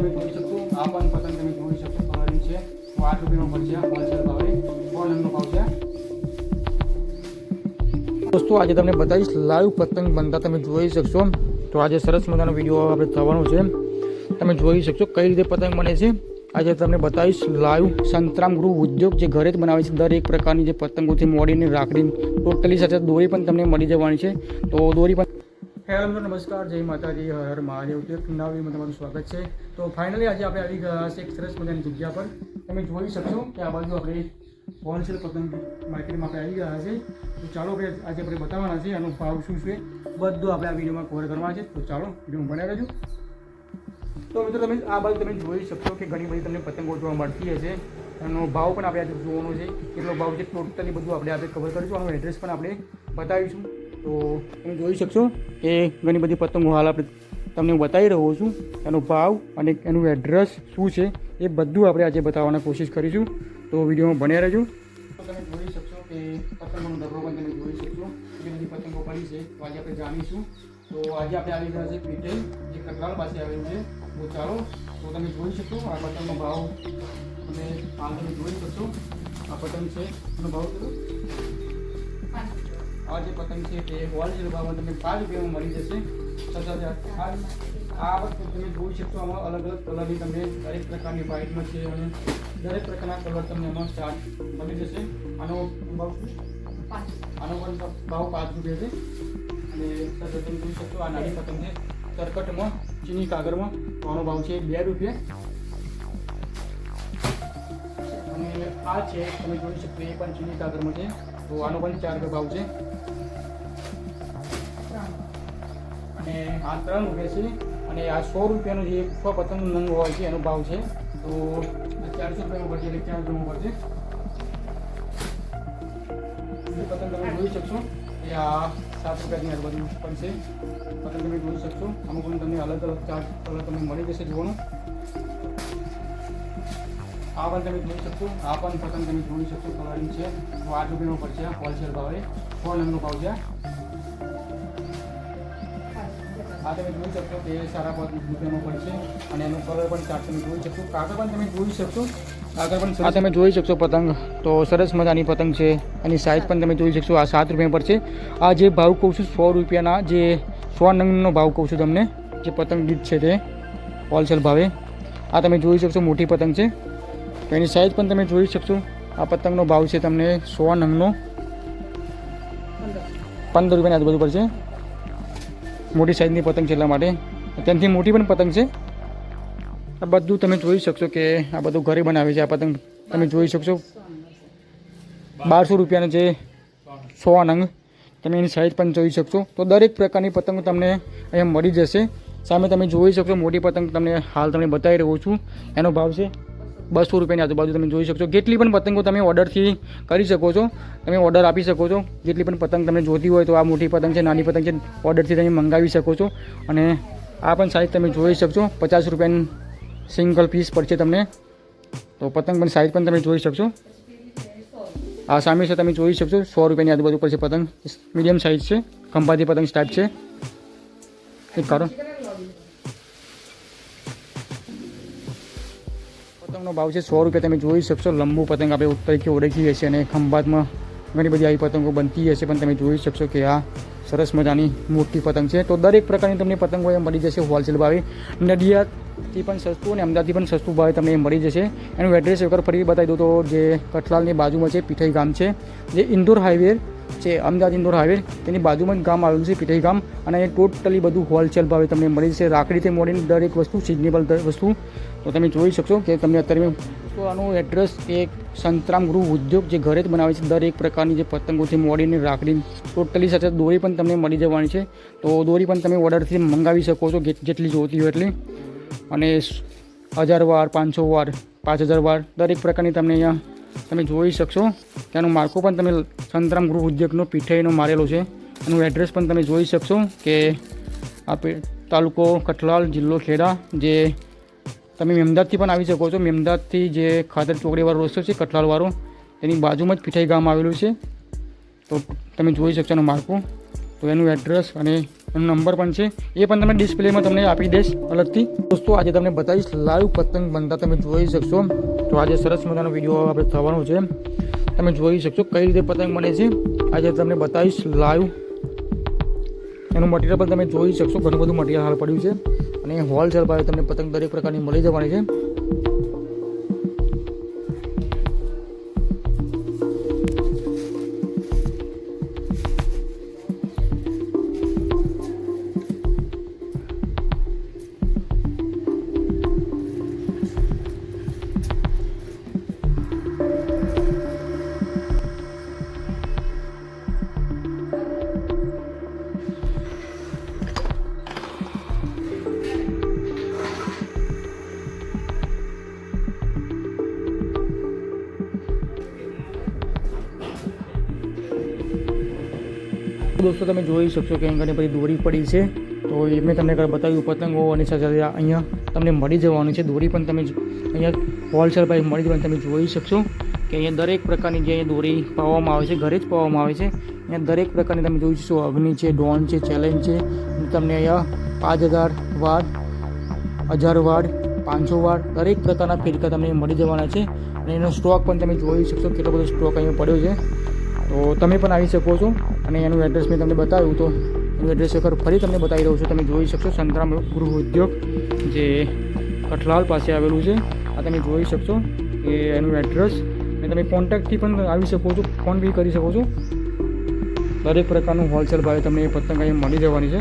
તમે જોઈ શકશો આ પણ પતંગ તમે જોઈ શકશો કલરિંગ છે. તો આઠ રૂપિયાનો પડશે હોલસેલ ભાવે. સો નંગનો ભાવ છે. દોસ્તો, આજે તમને બતાવીશ લાઈવ પતંગ બનતા તમે જોઈ શકશો. તો આજે સરસ મજાનો વીડિયો આપણે થવાનો છે. તમે જોઈ શકશો કઈ રીતે પતંગ બને છે. આજે તમને બતાવીશ લાઈવ સંતરામ ગૃહ ઉદ્યોગ જે ઘરે જ બનાવે છે. દરેક પ્રકારની જે પતંગોથી મોડીને રાખડીને ટોટલી સાથે દોરી પણ તમને મળી જવાની છે. તો દોરી પણ હેલો મિત્રો નમસ્કાર, જય માતાજી, હર હર મહાદેવ. એક નવીમાં તમારું સ્વાગત છે. તો ફાઇનલી આજે આપણે આવી ગયા છે એક સરસ મજાની જગ્યા પર. તમે જોઈ શકશો કે આ બાજુ આપણે હોલસેલ પતંગ માર્કેટમાં આપણે આવી ગયા છે તો ચાલો કે આજે આપણે બતાવવાના છે આનો ભાવ શું છે. બધું આપણે આ વિડીયોમાં કવર કરવાના છે. તો ચાલો, વીડિયો બનાવી રહેજો તો મિત્રો તમે આ બાજુ તમે જોઈ શકશો કે ઘણી બધી તમને પતંગો જોવા મળતી હશે. એનો ભાવ પણ આપણે આજે જોવાનો છે. કેટલો ભાવ છે, ટોટલી બધું આપણે આજે કવર કરીશું. આનું એડ્રેસ પણ આપણે બતાવીશું. તો તમે જોઈ શકશો કે ઘણી બધી પતંગો હાલ આપણે તમને બતાવી રહ્યો છું. એનો ભાવ અને એનું એડ્રેસ શું છે એ બધું આપણે આજે બતાવવાની કોશિશ કરીશું. તો વિડીયોમાં બન્યા રહેજો. તમે જોઈ શકશો કે પતંગોનો ડબ્બો પણ તમે જોઈ શકશો. ઘણી બધી પતંગો પડી છે. તો આજે આપણે જાણીશું. તો આજે આપણે આવી ગયા છે પીટેલ જે કકરાલ પાસે આવેલું છે. તો ચાલો, તો તમે જોઈ શકશો આ પતંગનો ભાવ. તમે હાલ તમે જોઈ શકશો આ પતંગ છે. એનો ભાવ આ જે પતંગ છે તે હોલસેલ ભાવમાં તમને પાંચ રૂપિયામાં મળી જશે. છતાં આ વખતે તમે જોઈ શકશો, આમાં અલગ અલગ કલરની તમને દરેક પ્રકારની વ્હાઇટમાં છે અને દરેક પ્રકારના કલર તમને આમાં સ્ટાર્ટ મળી જશે. આનો ભાવ આનો પણ ભાવ પાંચ રૂપિયા છે. અને સાથે તમે જોઈ શકશો, આ નાની પતંગ છે. તરકટમાં, ચીની કાગળમાં, આનો ભાવ છે બે રૂપિયા. અને આ છે, તમે જોઈ શકો એ પણ ચીની કાગળમાં છે. તો આનો પણ ચાર રૂપિયા ભાવ છે. અને આ ત્રણ રૂપિયા છે અને આ સો રૂપિયાનો જે સો પતંગ નંગ હોય છે, એનો ભાવ છે. તો ચારસો રૂપિયામાં પડશે એટલે ચાર રૂપિયામાં પડશે. પતંગ તમે જોઈ શકશો. એ આ સાત રૂપિયાની આજુબાજુ પડશે. પતંગ તમે જોઈ શકશો. અમુક તમને અલગ અલગ ચાર્જ કલર તમને મળી જશે જોવાનું. આ પણ તમે જોઈ શકશો. આ પણ પતંગ તમે જોઈ શકશો. કલરિંગ છે. તો આઠ રૂપિયાનો પડશે હોલસેલ ભાવે. સો નંગનો ભાવ છે આ તમે જોઈ શકશો તે સારા પાંચ રૂપિયામાં પડશે અને એનો કલર પણ ચાર તમે જોઈ શકશો કાગળ પણ તમે જોઈ શકશો આ તમે જોઈ શકશો પતંગ. તો સરસ મજાની પતંગ છે. એની સાઇઝ પણ તમે જોઈ શકશો. આ સાત રૂપિયા પડશે આ જે ભાવ કહું છું, સો રૂપિયાના જે સો નંગનો ભાવ કહું છું તમને, જે પતંગ ગીત છે તે, હોલસેલ ભાવે. આ તમે જોઈ શકશો, મોટી પતંગ છે. તો એની સાઇઝ પણ તમે જોઈ શકશો. આ પતંગનો ભાવ છે તમને સો નંગનો પંદર રૂપિયાની આજુબાજુ પડશે મોટી સાઈઝની પતંગ છે એટલા માટે. ત્યાંથી મોટી પણ પતંગ છે. આ બધું તમે જોઈ શકશો કે આ બધું ઘરે બનાવે છે આ પતંગ. તમે જોઈ શકશો. બારસો રૂપિયાનો જે સો નંગ તમે એની સાઈઝ પણ જોઈ શકશો. તો દરેક પ્રકારની પતંગ તમને અહીંયા મળી જશે. સામે તમે જોઈ શકશો મોટી પતંગ તમને હાલ તમને બતાવી રહ્યો છું. એનો ભાવ છે બસો રૂપિયાની આજુબાજુ તમે જોઈ શકશો. જેટલી પણ પતંગો તમે ઓર્ડરથી કરી શકો છો, તમે ઓર્ડર આપી શકો છો. જેટલી પણ પતંગ તમને જોતી હોય તો આ મોટી પતંગ છે, નાની પતંગ છે, ઓર્ડરથી તમે મંગાવી શકો છો. અને આ પણ સાઇઝ તમે જોઈ શકશો. પચાસ રૂપિયાની સિંગલ પીસ પડશે તમને. તો પતંગ પણ સાઇઝ પણ તમે જોઈ શકશો. આ સામે છે તમે જોઈ શકશો, સો રૂપિયાની આજુબાજુ પડશે પતંગ. મીડિયમ સાઇઝ છે, ખંભાતી પતંગ સ્ટાર્ટ છે. એક કરો પતંગનો ભાવ છે સો રૂપિયા. તમે જોઈ શકશો, લંબુ પતંગ આપણે તરીકે ઓળખીએ છીએ અને ખંભાતમાં ઘણી બધી આવી પતંગો બનતી હશે, પણ તમે જોઈ શકશો કે આ સરસ મજાની મોટી પતંગ છે. તો દરેક પ્રકારની તમને પતંગો એ મળી જશે હોલસેલ ભાવે. નડિયાદથી પણ સસ્તું અને અમદાવાદથી પણ સસ્તું ભાવે તમને મળી જશે. એનું એડ્રેસ એકવાર ફરી બતાવી દઉં તો જે કઠલાલની બાજુમાં છે, પીઠાઈ ગામ છે, જે ઇન્દોર હાઈવે છે અમદાવાદ ઇન્દોર હાઈવે, તેની બાજુમાં જ ગામ આવેલું છે પીઠાઈ ગામ. અને એ ટોટલી બધું હોલસેલ ભાવે તમને મળી જશે. રાખડીથી મોડીને દરેક વસ્તુ સિઝનેબલ વસ્તુ. તો તમે જોઈ શકશો કે તમને અત્યારે તો આનું એડ્રેસ એક સંતરામ ગૃહ ઉદ્યોગ જે ઘરે જ બનાવે છે, દરેક પ્રકારની જે પતંગોથી મોડીને રાખડી, ટોટલી સાથે દોરી પણ તમને મળી જવાની છે. તો દોરી પણ તમે ઓર્ડરથી મંગાવી શકો છો જેટલી જોતી હોય એટલી. અને હજાર વાર, પાંચસો વાર, પાંચ હજાર વાર, દરેક પ્રકારની તમને અહીંયા તમે જોઈ શકશો. ત્યાંનું માળખું પણ તમે સંતરામ ગૃહ ઉદ્યોગનો પીઠાઈનો મારેલો છે. એનું એડ્રેસ પણ તમે જોઈ શકશો કે આ તાલુકો કઠલાલ જિલ્લો ખેડા, જે તમે મેમદાદથી પણ આવી શકો છો. મેમદાદથી જે ખાતર ચોકડીવાળો રસ્તો છે, કઠલાલવાળો, એની બાજુમાં જ પીઠાઈ ગામ આવેલું છે. તો તમે જોઈ શકશો એનું માળખું. તો એનું એડ્રેસ અને એનો નંબર પણ છે. એ પણ તમે ડિસ્પ્લેમાં તમને આપી દઈશ અલગથી. દોસ્તો, આજે તમને બતાવીશ લાઈવ પતંગ બનતા તમે જોઈ શકશો. તો આજે સરસ મજાનો વીડિયો આપણે થવાનો છે. તમે જોઈ શકશો કઈ રીતે પતંગ બને છે. આજે તમને બતાવીશ લાઈવ એનું મટીરિયલ પણ તમે જોઈ શકશો. ઘણું બધું મટીરિયલ હાલ પડ્યું છે. અને હોલસેલ ભાવે તમને પતંગ દરેક પ્રકારની મળી જવાની છે. દોસ્તો, તમે જોઈ શકશો કે અહીં બધી દોરી પડી છે. તો એ મેં તમને બતાવ્યું, પતંગો અને સાથે અહીંયા તમને મળી જવાની છે દોરી, પણ તમે અહીંયા હોલસેલ પ્રાઇસ મળી જવાની તમે જોઈ શકશો કે અહીંયા દરેક પ્રકારની જે અહીંયા દોરી પાવામાં આવે છે, ઘરે જ પાવામાં આવે છે. અહીંયા દરેક પ્રકારની તમે જોઈ શકશો, અગ્નિ છે ડોન છે, ચેલેન્જ છે. તમને અહીંયા પાંચ હજાર વાર હજાર વાર પાંચસો વાર દરેક પ્રકારના ફિરકા તમને મળી જવાના છે. અને એનો સ્ટોક પણ તમે જોઈ શકશો, કેટલો બધો સ્ટોક અહીંયા પડ્યો છે. તો તમે પણ આવી શકો છો અને એનું એડ્રેસ મેં તમને બતાવ્યું તો એનું એડ્રેસ એકવાર ફરી તમને બતાવી દઉં છું. તમે જોઈ શકશો સંતરામ ગૃહ ઉદ્યોગ જે કઠલાલ પાસે આવેલું છે. આ તમે જોઈ શકશો કે એનું એડ્રેસ અને તમે કોન્ટેક્ટથી પણ આવી શકો છો ફોન બી કરી શકો છો. દરેક પ્રકારનું હોલસેલ ભાવે તમને એ પતંગ અહીંયા મળી જવાની છે.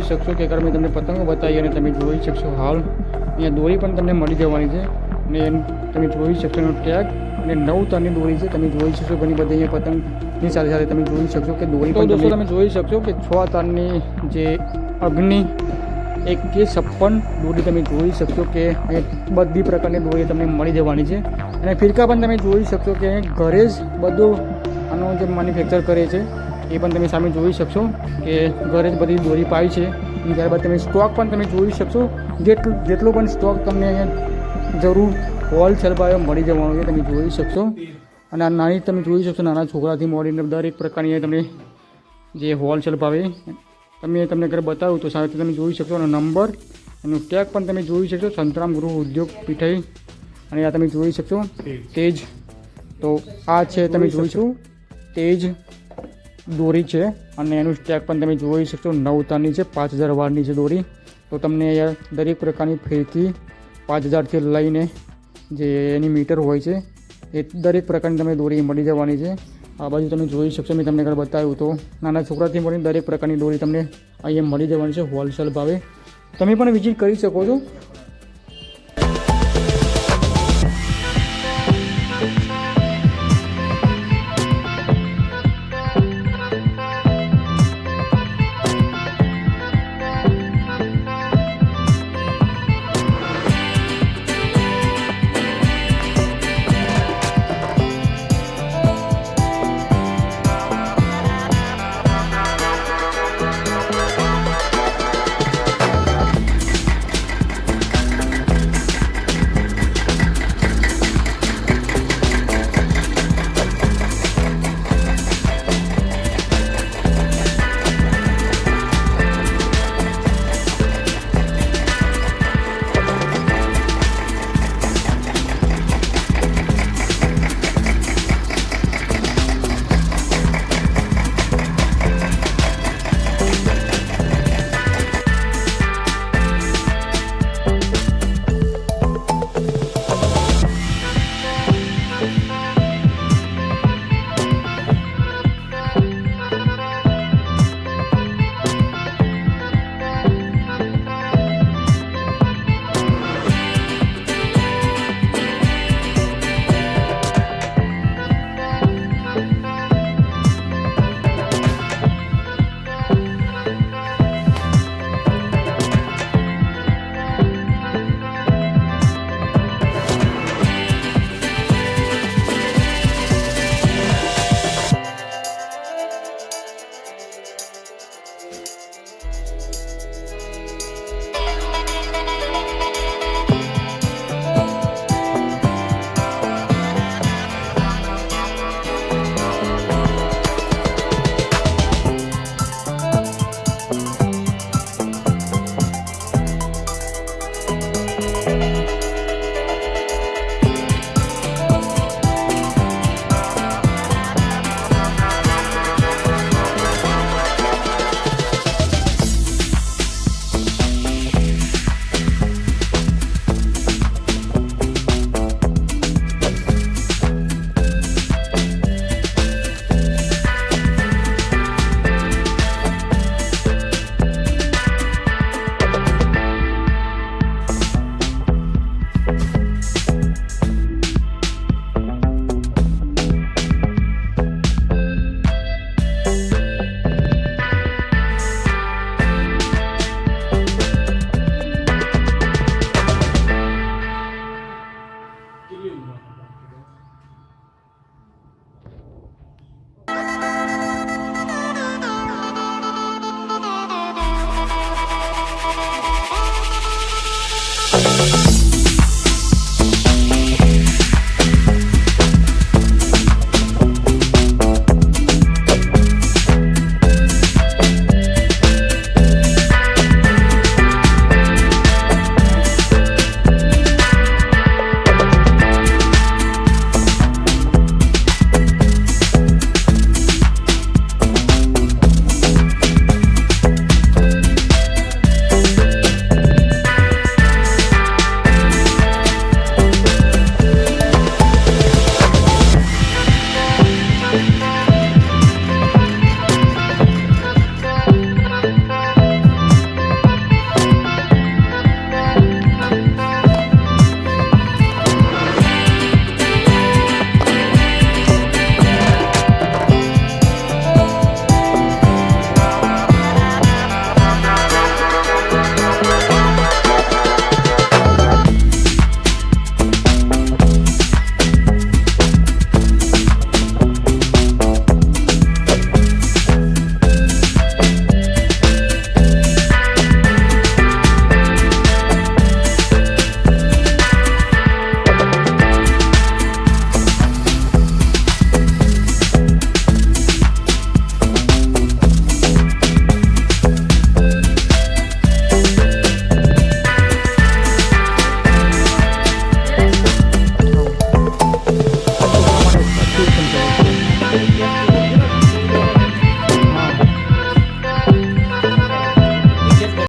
જોઈ શકશો કે અગર મેં તમને પતંગો બતાવી અને તમે જોઈ શકશો હાલ. અહીંયા દોરી પણ તમને મળી જવાની છે. અને તમે જોઈ શકશો એનો ટેગ અને નવ તારની દોરી છે તમે જોઈ શકશો ઘણી બધી અહીંયા પતંગની સાથે સાથે તમે જોઈ શકશો કે દોરી પણ દોસ્તો તમે જોઈ શકશો કે છ તારની જે અગ્નિ એક કે છપ્પન દોરી તમે જોઈ શકશો કે બધી પ્રકારની દોરી તમને મળી જવાની છે. અને ફિરકા પણ તમે જોઈ શકશો કે ઘરે જ બધું આનો જે મેન્યુફેક્ચર કરે છે. એ પણ તમે સામે જોઈ શકશો કે ઘરે જ બધી દોરી પાઈ છે. ત્યારબાદ તમે સ્ટોક પણ તમે જોઈ શકશો. જેટલું જેટલો પણ સ્ટોક તમને જરૂર હોલસેલ ભાવે મળી જવાનો છે, તમે જોઈ શકશો. અને આ નાની તમે જોઈ શકશો, નાના છોકરાથી મળીને દરેક પ્રકારની તમને જે હોલસેલ ભાવે, તમે તમને ઘરે બતાવ્યું તો સાથે તમે જોઈ શકશો. અને નંબર એનું ટેગ પણ તમે જોઈ શકશો, સંતરામ ગૃહ ઉદ્યોગ પીઠાઈ. અને આ તમે જોઈ શકશો, તેજ. તો આ છે તમે જોઈશું તેજ. દોરી છે અને એનું સ્ટેક પણ તમે જોઈ શકશો. નવ તારની છે, પાંચ હજાર વારની છે દોરી. તો તમને દરેક પ્રકારની ફીરકી પાંચ હજારથી લઈને જે એની મીટર હોય છે, એ દરેક પ્રકારની તમે દોરી મળી જવાની છે. આ બાજુ તમે જોઈ શકશો, મેં તમને આગળ બતાવ્યું તો. નાના છોકરાથી મળીને દરેક પ્રકારની દોરી તમને અહીંયા મળી જવાની છે, હોલસેલ ભાવે. તમે પણ વિઝિટ કરી શકો છો.